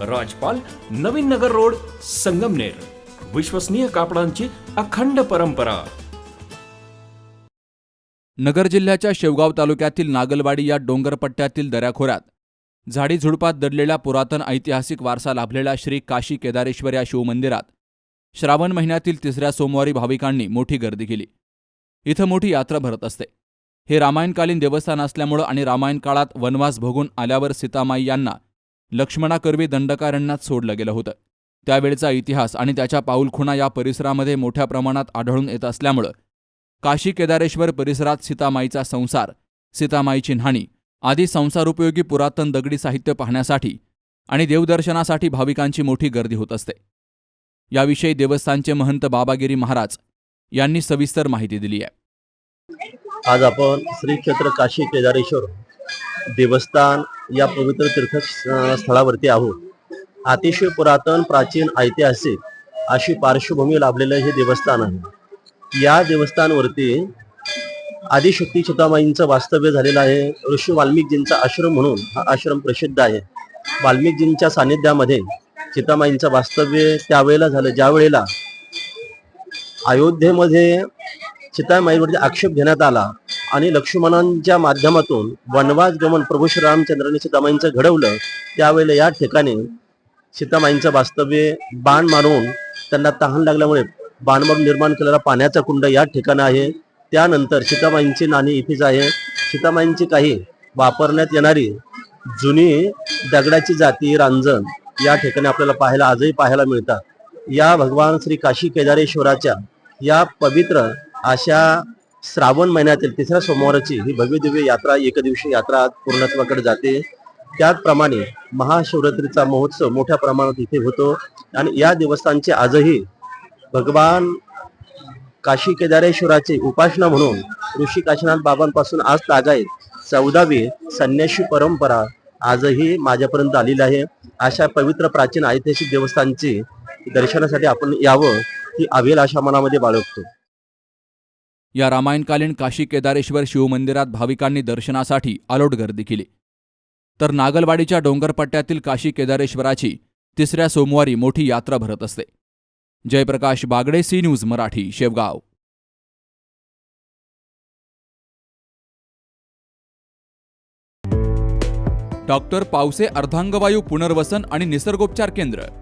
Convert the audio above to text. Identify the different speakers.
Speaker 1: राजपाल Navin Nagar road Sangamner. विश्वसनीय कापडांची अखंड परंपरा.
Speaker 2: नगर जिल्ह्याच्या शेवगाव तालुक्यातील नागलवाडी या डोंगरपट्ट्यातील दऱ्याखोऱ्यात झाडीझुडपात दडलेल्या पुरातन ऐतिहासिक वारसा लाभलेल्या श्री काशी केदारेश्वर या शिवमंदिरात श्रावण महिन्यातील तिसऱ्या सोमवारी भाविकांनी मोठी गर्दी केली. इथं मोठी यात्रा भरत असते. हे रामायणकालीन देवस्थान असल्यामुळं आणि रामायण काळात वनवास भोगून आल्यावर सीतामाई यांना लक्ष्मणा कर्वे दंडकारण्यात सोडलं गेलं होतं. त्यावेळचा इतिहास आणि त्याच्या पाऊलखुणा या परिसरामध्ये मोठ्या प्रमाणात आढळून येत असल्यामुळं काशी केदारेश्वर परिसरात सीतामाईचा संसार सीतामाईची न्हाणी आदी संसारोपयोगी पुरातन दगडी साहित्य पाहण्यासाठी आणि देवदर्शनासाठी भाविकांची मोठी गर्दी होत असते. याविषयी देवस्थानचे महंत बाबागिरी महाराज यांनी सविस्तर माहिती दिली आहे.
Speaker 3: आज आपण श्री क्षेत्र काशी केदारेश्वर देवस्थान या पवित्र तीर्थ स्थळावरती आहोत. अतिशय पुरातन प्राचीन ऐतिहासिक अशी पार्श्वभूमी लाभलेलं हे देवस्थान आहे. या देवस्थानवरती आदिशक्ती चितामाईंचं वास्तव्य झालेलं आहे. ऋषी वाल्मिकजींचा आश्रम म्हणून हा आश्रम प्रसिद्ध आहे. वाल्मिकजींच्या सानिध्यामध्ये चितामाईंचं वास्तव्य त्यावेळेला झालं. ज्या वेळेला अयोध्येमध्ये चितामाईंवरती आक्षेप घेण्यात आला आणि लक्ष्मणांच्या माध्यमातून वनवास गमन प्रभू श्री रामचंद्राने सीतामाईंचं घडवलं त्यावेळेला या ठिकाणी सीतामाईंचं वास्तव्य बाण मारून त्यांना तहान लागल्यामुळे बाण मारून निर्माण केलेला पाण्याचा कुंड या ठिकाणी आहे. त्यानंतर सीतामाईंची नाणी इथेच आहे. सीतामाईंची काही वापरण्यात येणारी जुनी दगडाची जाती रांजण या ठिकाणी आपल्याला पाहायला आजही पाहायला मिळतात. या भगवान श्री काशी केदारेश्वराच्या या पवित्र अशा श्रावण महिन्यातील तिसऱ्या सोमवाराची ही भव्य दिव्य यात्रा एक दिवशी यात्रा आज पूर्णत्वाकडे जाते. त्याचप्रमाणे महाशिवरात्रीचा महोत्सव मोठ्या प्रमाणात इथे होतो आणि या दिवसांचे आजही भगवान काशी केदारेश्वराची उपासना म्हणून ऋषी काशीनाथ बाबांपासून आज तागायत चौदावी संन्याशी परंपरा आजही माझ्यापर्यंत आलेली आहे. अशा पवित्र प्राचीन ऐतिहासिक देवस्थानची दर्शनासाठी आपण यावं ही अभिलाषा मनामध्ये बाळगतो.
Speaker 2: या रामायणकालीन काशी केदारेश्वर शिवमंदिरात भाविकांनी दर्शनासाठी आलोट गर्दी केली तर नागलवाडीच्या डोंगरपट्ट्यातील काशी केदारेश्वराची तिसऱ्या सोमवारी मोठी यात्रा भरत असते. Jaiprakash Bagde C news Marathi Shevgaon. Doctor Pawase अर्धांगवायू पुनर्वसन आणि निसर्गोपचार केंद्र.